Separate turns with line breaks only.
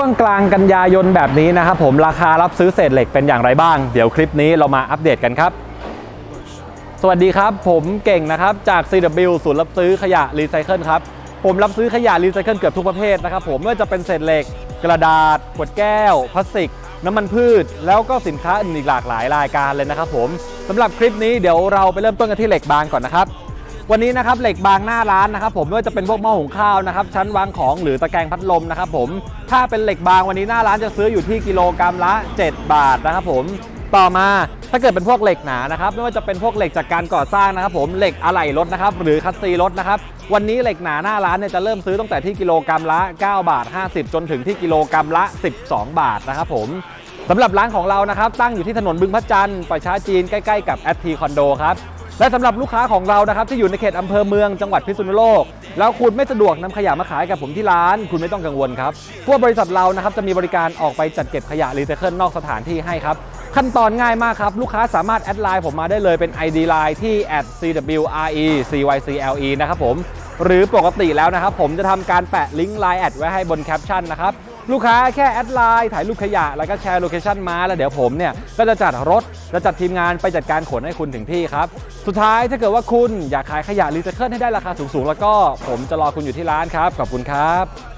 ช่วงกลางกันยายนแบบนี้นะครับผมราคารับซื้อเศษเหล็กเป็นอย่างไรบ้าง เดี๋ยวคลิปนี้เรามาอัปเดตกันครับ สวัสดีครับ ผมเก่งนะครับจาก CW ศูนย์รับซื้อขยะรีไซเคิลครับผมรับซื้อขยะรีไซเคิลเกือบทุกประเภทนะครับผมไม่ว่าจะเป็นเศษเหล็ก กระดาษขวดแก้ว พลาสติก น้ำมันพืช แล้วก็สินค้าอื่นอีกหลากหลายรายการเลยนะครับผมสำหรับคลิปนี้เดี๋ยวเราไปเริ่มต้นกันที่เหล็กบางก่อนนะครับ วันนี้นะครับเหล็กบางหน้าร้านนะครับผมไม่ว่าจะเป็นพวกหม้อหุงข้าวนะครับชั้นวางของหรือตะแกรงพัดลมนะครับผมถ้าเป็นเหล็กบางวันนี้หน้าร้านจะซื้ออยู่ที่กิโลกรัมละ 7 บาทนะครับผมต่อมาถ้าเกิดเป็นพวกเหล็กหนานะครับไม่ว่าจะเป็นพวกเหล็กจากการก่อสร้างนะครับผมเหล็กอะไหล่รถนะครับหรือคัสซีรถนะครับวันนี้เหล็กหนาหน้าร้านเนี่ยจะเริ่มซื้อตั้งแต่ที่กิโลกรัมละ 9 บาท 50 จนถึงที่กิโลกรัมละ 12 บาทนะครับผมสำหรับร้านของเรานะครับตั้งอยู่ที่ถนนบึงพระจันทร์ประช้าจีนใกล้ ๆ กับแอทีคอนโดครับ และสำหรับลูกค้าของเรานะครับที่อยู่ในเขตอำเภอเมืองจังหวัดพิษณุโลก แล้วคุณไม่สะดวกนำขยะมาขายกับผมที่ร้าน คุณไม่ต้องกังวลครับพวกบริษัทเรานะครับจะมีบริการออกไปจัดเก็บขยะรีไซเคิลนอกสถานที่ให้ครับขั้นตอนง่ายมากครับ ลูกค้าสามารถแอดไลน์ผมมาได้เลยเป็น ID Line ที่ @cwrecycle นะครับผมหรือปกติแล้วนะครับผมจะทำการแปะลิงก์ Line แอดไว้ให้บนแคปชั่นนะครับ ลูกค้าแค่แอดไลน์ถ่ายรูปขยะ แล้วก็แชร์โลเคชันมา แล้วเดี๋ยวผมเนี่ยก็จะจัดรถจะจัดทีมงานไปจัดการขนให้คุณถึงที่ครับ สุดท้ายถ้าเกิดว่าคุณอยากขายขยะรีไซเคิลให้ได้ราคาสูงๆแล้วก็ผมจะรอคุณอยู่ที่ร้านครับขอบคุณครับ